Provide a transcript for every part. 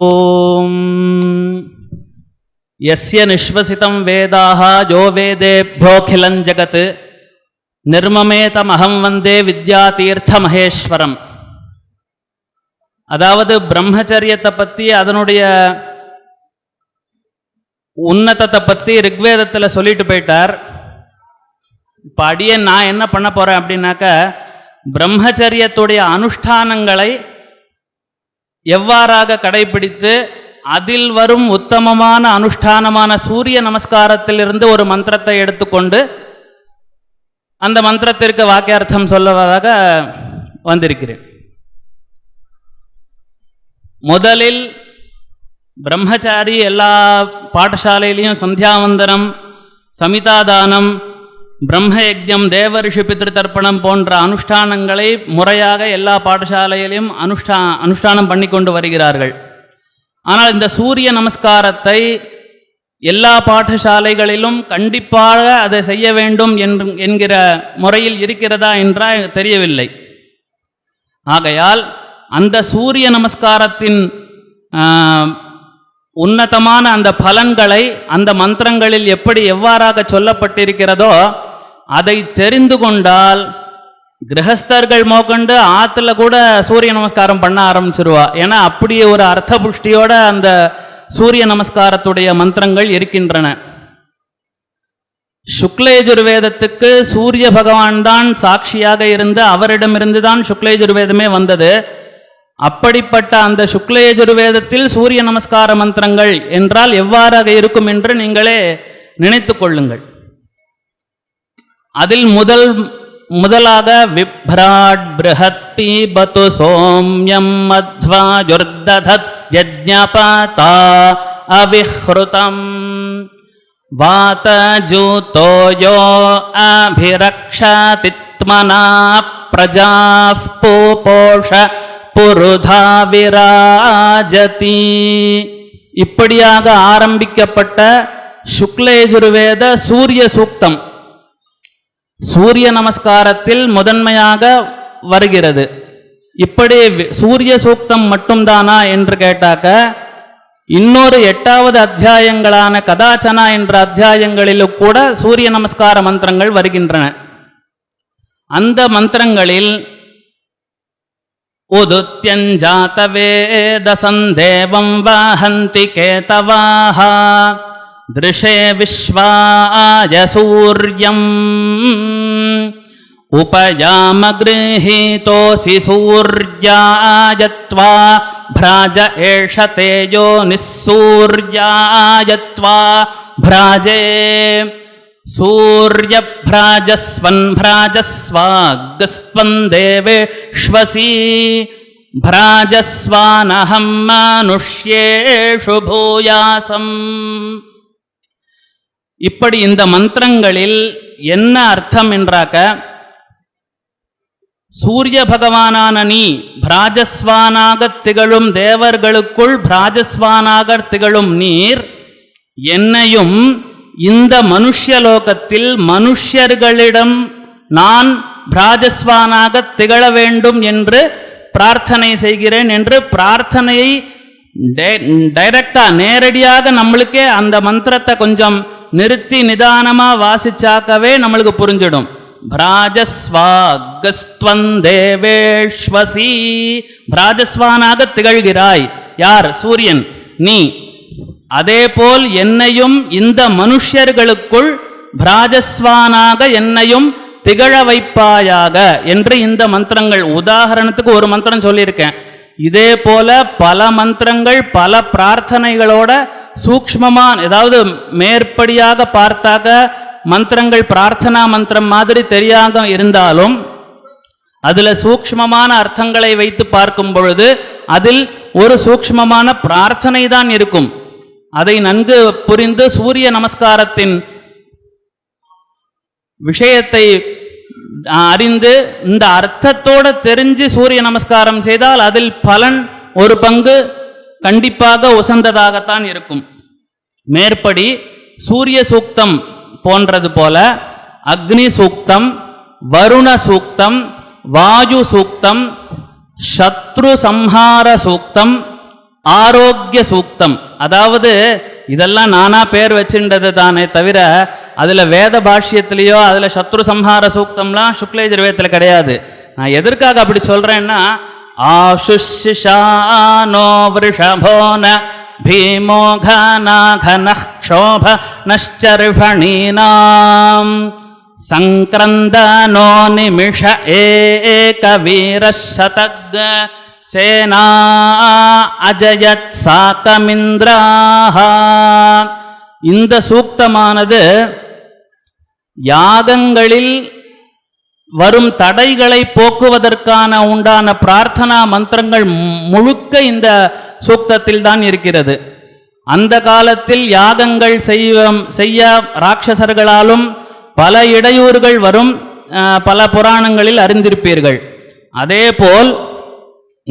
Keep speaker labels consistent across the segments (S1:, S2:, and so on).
S1: ॐ यस्य निःश्वसितं वेदाः यो वेदेभ्योऽखिलं जगत् நிர்மமேதமகம் வந்தே வித்யாதீர்த்த மகேஸ்வரம் அதாவது பிரம்மச்சரியத்தை பற்றி அதனுடைய உன்னதத்தை பற்றி ரிக்வேதத்தில் சொல்லிட்டு போயிட்டார் இப்போ அடியே நான் என்ன பண்ண போகிறேன் அப்படின்னாக்க பிரம்மச்சரியத்துடைய அனுஷ்டானங்களை எவ்வாறாக கடைபிடித்து அதில் வரும் உத்தமமான அனுஷ்டானமான சூரிய நமஸ்காரத்திலிருந்து ஒரு மந்திரத்தை எடுத்துக்கொண்டு அந்த மந்திரத்திற்கு வாக்கியார்த்தம் சொல்லுவதாக வந்திருக்கிறேன். முதலில் பிரம்மச்சாரி எல்லா பாடசாலையிலையும் சந்தியாவந்தனம் சமிதாதானம் பிரம்மயஜம் தேவரிஷி பித்திருத்தர்ப்பணம் போன்ற அனுஷ்டானங்களை முறையாக எல்லா பாடசாலையிலையும் அனுஷ்டா அனுஷ்டானம் பண்ணி கொண்டு வருகிறார்கள். ஆனால் இந்த சூரிய நமஸ்காரத்தை எல்லா பாடசாலைகளிலும் கண்டிப்பாக அதை செய்ய வேண்டும் என்று என்கிற முறையில் இருக்கிறதா என்றால் தெரியவில்லை. ஆகையால் அந்த சூரிய நமஸ்காரத்தின் உன்னதமான அந்த பலன்களை அந்த மந்திரங்களில் எப்படி எவ்வாறாக சொல்லப்பட்டிருக்கிறதோ அதை தெரிந்து கொண்டால் கிரகஸ்தர்கள் மோக்கண்டு ஆற்றுல கூட சூரிய நமஸ்காரம் பண்ண ஆரம்பிச்சிருவா. ஏன்னா அப்படியே ஒரு அர்த்த புஷ்டியோட அந்த சூரிய நமஸ்காரத்துடைய மந்திரங்கள் இருக்கின்றன. சுக்லேஜுர்வேதத்துக்கு சூரிய பகவான் தான் சாட்சியாக இருந்து அவரிடமிருந்து தான் சுக்லேஜுர்வேதமே வந்தது. அப்படிப்பட்ட அந்த சுக்லேஜுர்வேதத்தில் சூரிய நமஸ்கார மந்திரங்கள் என்றால் எவ்வாறாக இருக்கும் என்று நீங்களே நினைத்து கொள்ளுங்கள். அதில் முதல் முதலாக விப்ராட் பிருஹத் பீபத்து சோம்யம் மத்வா மத்வாஜுர்ததத் யஜ்ஞபதா அவிஹ்ருதம். வாதஜூதோ யோ அபிரக்ஷதித்மனா பிரஜாः பூபோஷ புருதா விராஜதி. இப்படியாக ஆரம்பிக்கப்பட்ட சுக்லேஜுர்வேத சூரிய சூக்தம். சூரிய நமஸ்காரத்தில் முதன்மையாக வருகிறது. இப்படி சூரிய சூக்தம் மட்டும்தானா என்று கேட்டாக்க இன்னொரு எட்டாவது அத்தியாயங்களான கதாச்சனா என்ற அத்தியாயங்களிலும் கூட சூரிய நமஸ்கார மந்திரங்கள் வருகின்றன. அந்த மந்திரங்களில் உதுத்யஞ்சாத வேதசந்தேவம் வஹந்தி கேதவாஹா दृशे विश्वाय सूर्य उपयाम सूर्यम् सूर्याय सूर्यायत्वा, भ्राज एष तेजो निःसूर्यायत्वा, भ्राजे सूर्यभ्राजस्वन् भ्राजस्वाग्स्त्वन् देवेष्वसि भ्राजस्वानहं मानुष्येषु भूयासम्। இப்படி இந்த மந்திரங்களில் என்ன அர்த்தம் என்றாக்க சூரிய பகவானான நீ பிராஜஸ்வானாக திகழும் தேவர்களுக்குள் பிராஜஸ்வானாக திகழும் நீர் என்னையும் இந்த மனுஷ்யலோகத்தில் மனுஷ்யர்களிடம் நான் பிராஜஸ்வானாக திகழ வேண்டும் என்று பிரார்த்தனை செய்கிறேன் என்று பிரார்த்தனையை டைரக்டா நேரடியாக நம்மளுக்கே அந்த மந்திரத்தை கொஞ்சம் நிறுத்தி நிதானமா வாசிச்சாக்கவே நம்மளுக்கு புரிஞ்சிடும். பிராஜஸ்வாகஸ்துவந்தேவேஷ்வசி பிராஜஸ்வானாக திகழ்கிறாய். யார்? சூரியன். நீ. அதே போல் என்னையும் இந்த மனுஷர்களுக்குள் பிராஜஸ்வானாக என்னையும் திகழ வைப்பாயாக என்று இந்த மந்திரங்கள் உதாரணத்துக்கு ஒரு மந்திரம் சொல்லியிருக்கேன். இதே போல பல மந்திரங்கள் பல பிரார்த்தனைகளோட சூக்மமான ஏதாவது மேற்படியாக பார்த்தாக மந்திரங்கள் பிரார்த்தனா மந்திரம் மாதிரி தெரியாத இருந்தாலும் அதில் சூக்ஷ்மமான அர்த்தங்களை வைத்து பார்க்கும் பொழுது அதில் ஒரு சூக்ஷ்மமான பிரார்த்தனை தான் இருக்கும். அதை நன்கு புரிந்து சூரிய நமஸ்காரத்தின் விஷயத்தை அறிந்து இந்த அர்த்தத்தோட தெரிஞ்சு சூரிய நமஸ்காரம் செய்தால் அதில் பலன் ஒரு பங்கு கண்டிப்பாக உசந்ததாகத்தான் இருக்கும். மேற்படி சூரிய சூக்தம் போன்றது போல அக்னி சூக்தம் வருண சூக்தம் வாயு சூக்தம் சத்ரு சம்ஹார சூக்தம் ஆரோக்கிய சூக்தம். அதாவது இதெல்லாம் நானா பேர் வச்சுன்றது தானே தவிர அதில் வேத பாஷ்யத்திலேயோ அதில் சத்ரு சம்ஹார சூக்தம்லாம் சுக்லேஜர்வேதத்தில் கிடையாது. நான் எதற்காக அப்படி சொல்கிறேன்னா சொல்றேன்னா ஆசுஷிஷானோ விருஷபோன பீமோ கனாகன க்ஷோப நஷ்சர்வணீனாம் சங்கிரந்தனோ நிமிஷ ஏகவீரசதக் சேனா அஜயத் சாக்கமிந்திராஹ இந்த சூக்தமானது யாகங்களில் வரும் தடைகளை போக்குவதற்கான உண்டான பிரார்த்தனா மந்திரங்கள் முழுக்க இந்த சூக்தத்தில் தான் இருக்கிறது. அந்த காலத்தில் யாகங்கள் செய்ய செய்ய ராட்சசர்களாலும் பல இடையூறுகள் வரும் பல புராணங்களில் அறிந்திருப்பீர்கள். அதேபோல்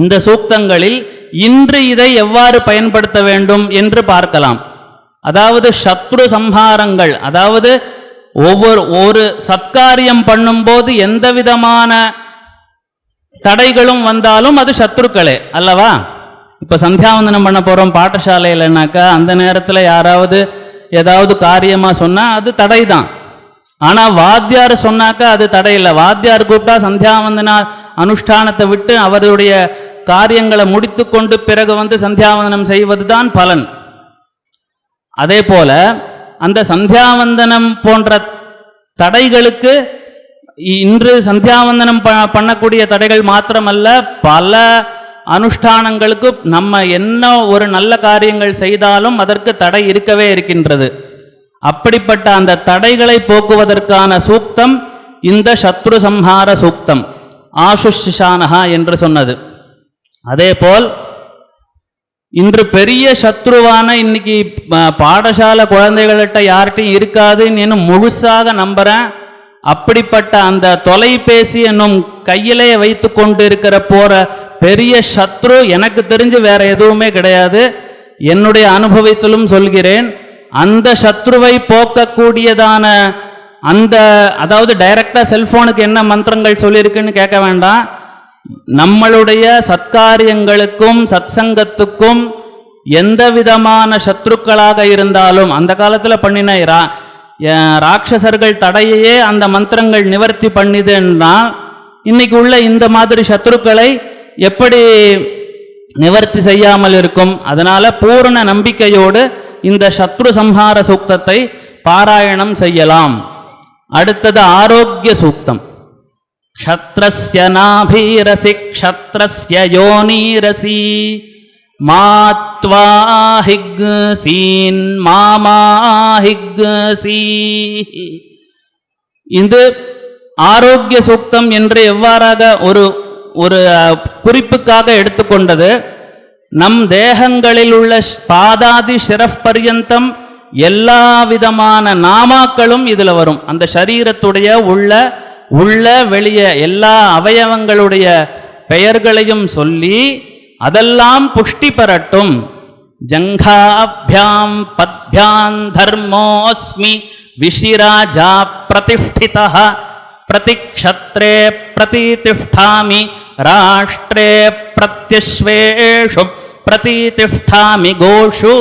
S1: இந்த சூக்தங்களில் இன்று இதை எவ்வாறு பயன்படுத்த வேண்டும் என்று பார்க்கலாம். அதாவது சத்ரு சம்ஹாரங்கள் அதாவது ஒவ்வொரு ஒரு சத்காரியம் பண்ணும்போது எந்த விதமான தடைகளும் வந்தாலும் அது சத்ருக்களே அல்லவா? இப்போ சந்தியாவந்தனம் பண்ண போகிறோம் பாடசாலையிலனாக்கா அந்த நேரத்தில் யாராவது ஏதாவது காரியமாக சொன்னால் அது தடை தான் ஆனால் வாத்தியார் சொன்னாக்கா அது தடை இல்லை வாத்தியார் கூப்பிட்டா சந்தியாவந்தன அனுஷ்டானத்தை விட்டு அவருடைய காரியங்களை முடித்து கொண்டு பிறகு வந்து சந்தியாவந்தனம் செய்வது தான் பலன். அதே போல அந்த சந்தியாவந்தனம் போன்ற தடைகளுக்கு இ- இன்று சந்தியாவந்தனம் ப பண்ணக்கூடிய தடைகள் மாத்திரமல்ல பல அனுஷ்டானங்களுக்கு நம்ம என்ன ஒரு நல்ல காரியங்கள் செய்தாலும் அதற்கு தடை இருக்கவே இருக்கின்றது. அப்படிப்பட்ட அந்த தடைகளை போக்குவதற்கான சூக்தம் இந்த சத்ரு சம்ஹார சூக்தம் ஆசுஷிஷானஹா என்று சொன்னது. அதேபோல் இன்று பெரிய சத்ருவான இன்னைக்கு பாடசாலை குழந்தைகள்கிட்ட யார்கிட்டையும் இருக்காதுன்னு இன்னும் முழுசாக நம்புறேன். அப்படிப்பட்ட அந்த தொலைபேசி என்னும் கையிலே வைத்து கொண்டு இருக்கிற போற பெரிய சத்ரு எனக்கு தெரிஞ்சு வேற எதுவுமே கிடையாது. என்னுடைய அனுபவத்திலும் சொல்கிறேன் அந்த சத்ருவை போக்கக்கூடியதான அந்த அதாவது டைரக்டா செல்போனுக்கு என்ன மந்திரங்கள் சொல்லியிருக்குன்னு கேட்க வேண்டாம். நம்மளுடைய சத்காரியங்களுக்கும் சத்சங்கத்துக்கும் எந்த விதமான சத்ருக்களாக இருந்தாலும் அந்த காலத்தில் பண்ணின ரா- ராட்சசர்கள் தடையையே அந்த மந்திரங்கள் நிவர்த்தி பண்ணிதுன்னா இன்னைக்கு உள்ள இந்த மாதிரி சத்ருக்களை எப்படி நிவர்த்தி செய்யாமல் இருக்கும்? அதனால பூரண நம்பிக்கையோடு இந்த சத்ரு சம்ஹார சூக்தத்தை பாராயணம் செய்யலாம். அடுத்தது ஆரோக்கிய சூக்தம். क्षत्रस्य नाभीरसि क्षत्रस्य योनीरसि मा त्वा हिग्सीन् मामा हिग्सी இது ஆரோக்கிய சூக்தம் என்று எவ்வாறாக ஒரு ஒரு அஹ், குறிப்புக்காக எடுத்துக்கொண்டது நம் தேகங்களில் உள்ள ஷ்- பாதாதி ஷிரஃப் பர்யந்தம் எல்லா விதமான நாமாக்களும் இதுல வரும் அந்த சரீரத்துடைய உள்ள உள்ள வெளிய எல்லா அவயவங்களுடைய பெயர்களையும் சொல்லி அதெல்லாம் புஷ்டி பெறட்டும். ஜங்காபியாம் பத்யாம் தர்மோஸ்மி விஷிராஜா பிரதிஷ்டிதா பிரதிக்ஷத்ரே பிரதிதிஷ்டாமி ராஷ்டிரே பிரத்யஸ்வேஷு பிரதிதிஷ்டாமி கோஷு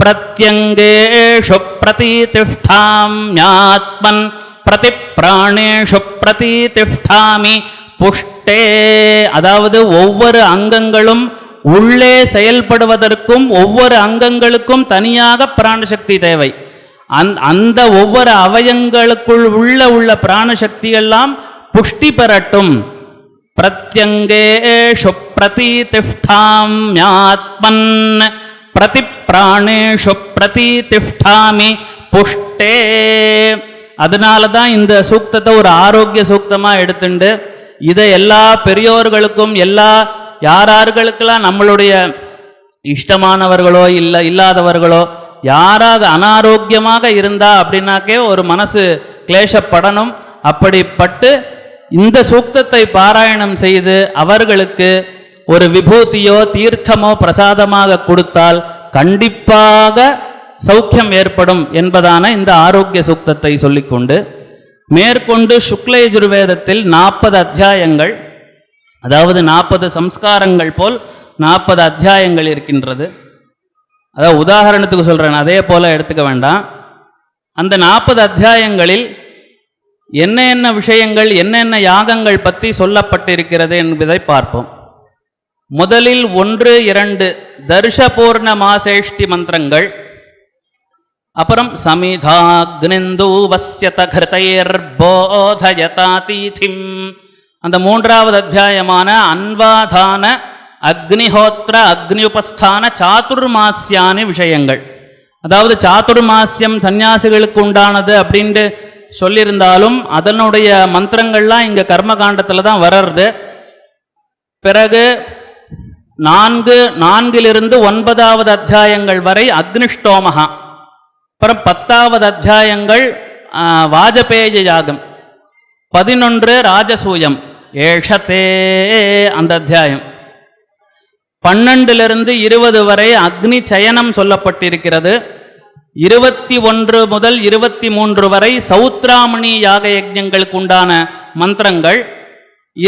S1: பிரத்யங்கேஷு பிரதிதிஷ்டாமியாத்மன் பிரத்திப்ராணேஷுப் பிரதி திஷ்டாமி புஷ்டே. அதாவது ஒவ்வொரு அங்கங்களும் உள்ளே செயல்படுவதற்கும் ஒவ்வொரு அங்கங்களுக்கும் தனியாக பிராணசக்தி தேவை. அந் அந்த ஒவ்வொரு அவயங்களுக்குள் உள்ள உள்ள பிராணசக்தியெல்லாம் புஷ்டி பெறட்டும். பிரத்யங்கேஷு பிரதிதிஷ்டாமியாத்மன் பிரதிப்பிராணேஷு பிரதிதிஷ்டாமி புஷ்டே. அதனால தான் இந்த சூக்தத்தை ஒரு ஆரோக்கிய சூக்தமாக எடுத்துண்டு இதை எல்லா பெரியோர்களுக்கும் எல்லா யாரார்களுக்கெல்லாம் நம்மளுடைய இஷ்டமானவர்களோ இல்லை இல்லாதவர்களோ யாராக அனாரோக்கியமாக இருந்தா அப்படின்னாக்கே ஒரு மனசு கிளேசப்படணும். அப்படிப்பட்டு இந்த சூக்தத்தை பாராயணம் செய்து அவர்களுக்கு ஒரு விபூதியோ தீர்த்தமோ பிரசாதமாக கொடுத்தால் கண்டிப்பாக சௌக்கியம் ஏற்படும் என்பதான இந்த ஆரோக்கிய சூக்தத்தை சொல்லிக்கொண்டு மேற்கொண்டு சுக்லயஜுர்வேதத்தில் நாற்பது அத்தியாயங்கள் அதாவது நாற்பது சம்ஸ்காரங்கள் போல் நாற்பது அத்தியாயங்கள் இருக்கின்றது. அதாவது உதாரணத்துக்கு சொல்கிறேன் அதே போல் எடுத்துக்க வேண்டாம். அந்த நாற்பது அத்தியாயங்களில் என்ன என்ன விஷயங்கள் என்னென்ன யாகங்கள் பற்றி சொல்லப்பட்டிருக்கிறது என்பதை பார்ப்போம். முதலில் ஒன்று இரண்டு தர்ஷபூர்ண மாசேஷ்டி மந்திரங்கள். அப்புறம் சமிதாக்னிந்து அந்த மூன்றாவது அத்தியாயமான அன்வாதான அக்னிஹோத்திர அக்னியுபஸ்தான சாதுர்மாசியானி விஷயங்கள். அதாவது சாதுர்மாசியம் சந்நியாசிகளுக்கு உண்டானது அப்படின்ட்டு சொல்லியிருந்தாலும் அதனுடைய மந்திரங்கள்லாம் இங்கே கர்மகாண்டத்தில் தான் வர்றது. பிறகு நான்கு நான்கிலிருந்து ஒன்பதாவது அத்தியாயங்கள் வரை அக்னிஷ்டோமகா அப்புறம் பத்தாவது அத்தியாயங்கள் வாஜபேய யாகம் பதினொன்று ராஜசூயம். ஏஷத்தே அந்த அத்தியாயம். பன்னெண்டிலிருந்து இருபது வரை அக்னி சயனம் சொல்லப்பட்டிருக்கிறது. இருபத்தி ஒன்று முதல் இருபத்தி மூன்று வரை சௌத்ராமணி யாக யஜ்ஞங்களுக்கு உண்டான மந்திரங்கள்.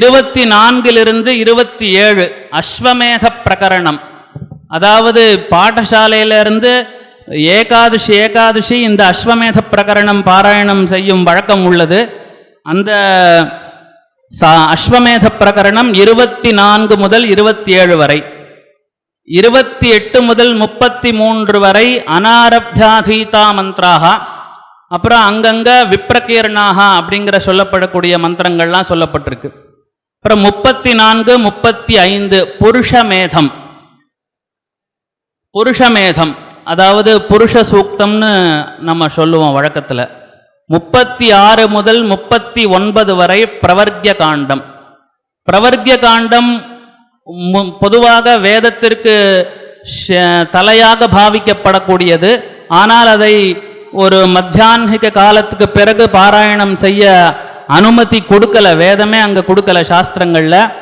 S1: இருபத்தி நான்கிலிருந்து இருபத்தி ஏழு அஸ்வமேத பிரகரணம். அதாவது பாடசாலையிலிருந்து ஏகாதசி ஏகாதசி இந்த அஸ்வமேத பிரகரணம் பாராயணம் செய்யும் வழக்கம் உள்ளது. அந்த சா- அஸ்வமேத பிரகரணம் இருபத்தி நான்கு முதல் இருபத்தி ஏழு வரை. இருபத்தி எட்டு முதல் முப்பத்தி மூன்று வரை அனாரப்யாதீதா மந்த்ராக அப்புறம் அங்கங்கே விப்ரகீர்ணாக அப்படிங்கிற சொல்லப்படக்கூடிய மந்திரங்கள்லாம் சொல்லப்பட்டிருக்கு. அப்புறம் முப்பத்தி நான்கு முப்பத்தி ஐந்து புருஷமேதம். புருஷமேதம். அதாவது புருஷ சூக்தம்னு நம்ம சொல்லுவோம் வழக்கத்தில். முப்பத்தி ஆறு முதல் முப்பத்தி ஒன்பது வரை பிரவர்க்கிய காண்டம். பிரவர்க்கிய காண்டம் மு- பொதுவாக வேதத்திற்கு தலையாக பாவிக்கப்படக்கூடியது. ஆனால் அதை ஒரு மத்தியான்மிக காலத்துக்கு பிறகு பாராயணம் செய்ய அனுமதி கொடுக்கல. வேதமே அங்கே கொடுக்கல சாஸ்திரங்களில்.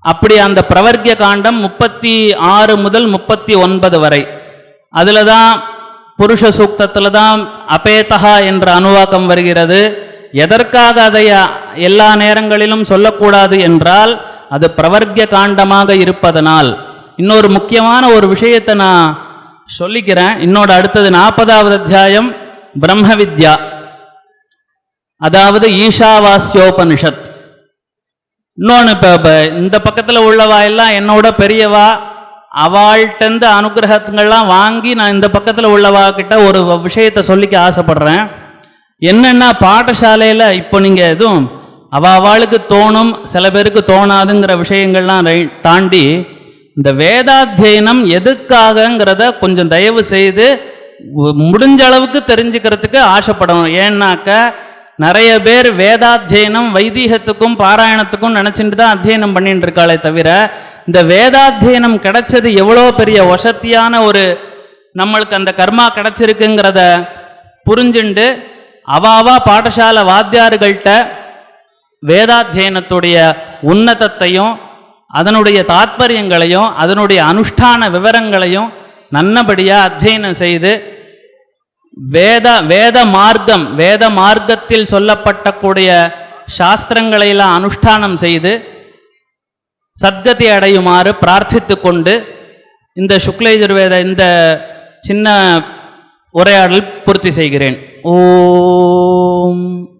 S1: அப்படி அந்த பிரவர்க்கிய காண்டம் முப்பத்தி ஆறு முதல் முப்பத்தி ஒன்பது வரை. அதில் தான் புருஷ சூக்தத்தில் தான் அபேதகா என்ற அணுவாக்கம் வருகிறது. எதற்காக அதை எல்லா நேரங்களிலும் சொல்லக்கூடாது என்றால் அது பிரவர்க்கிய காண்டமாக இருப்பதனால். இன்னொரு முக்கியமான ஒரு விஷயத்தை நான் சொல்லிக்கிறேன். இன்னோட அடுத்தது நாற்பதாவது அத்தியாயம் பிரம்ம வித்யா அதாவது ஈஷாவாஸ்யோபனிஷத். இன்னொன்று இப்போ இந்த பக்கத்தில் உள்ளவா எல்லாம் என்னோட பெரியவா அவள்கிட்டருந்து அனுகிரகங்கள்லாம் வாங்கி நான் இந்த பக்கத்தில் உள்ளவா கிட்ட ஒரு விஷயத்தை சொல்லிக்க ஆசைப்படுறேன். என்னென்னா பாடசாலையில் இப்போ நீங்கள் எதுவும் அவ அவளுக்கு தோணும் சில பேருக்கு தோணாதுங்கிற விஷயங்கள்லாம் ரை- தாண்டி இந்த வேதாத்தியனம் எதுக்காகங்கிறத கொஞ்சம் தயவு செய்து முடிஞ்ச அளவுக்கு தெரிஞ்சுக்கிறதுக்கு ஆசைப்படணும். ஏன்னாக்க நிறைய பேர் வேதாத்தியனம் வைதீகத்துக்கும் பாராயணத்துக்கும் நினச்சிட்டு தான் அத்தியனம் பண்ணிட்டு இருக்காளே தவிர இந்த வேதாத்தியனம் கிடைச்சது எவ்வளோ பெரிய வசத்தியான ஒரு நம்மளுக்கு அந்த கர்மா கிடைச்சிருக்குங்கிறத புரிஞ்சுண்டு அவாவா பாடசாலை வாத்தியார்கள்ட்ட வேதாத்தியனத்துடைய உன்னதத்தையும் அதனுடைய தாத்பரியங்களையும் அதனுடைய அனுஷ்டான விவரங்களையும் நல்லபடியாக அத்தியனம் செய்து வேத வேத மார்க்கம் வேத மார்க்கத்தில் சொல்லப்பட்டக்கூடிய சாஸ்திரங்களையெல்லாம் அனுஷ்டானம் செய்து சத்கதி அடையுமாறு பிரார்த்தித்து கொண்டு இந்த சுக்லயஜுர்வேத இந்த சின்ன உரையாடல் பூர்த்தி செய்கிறேன். ஓம்.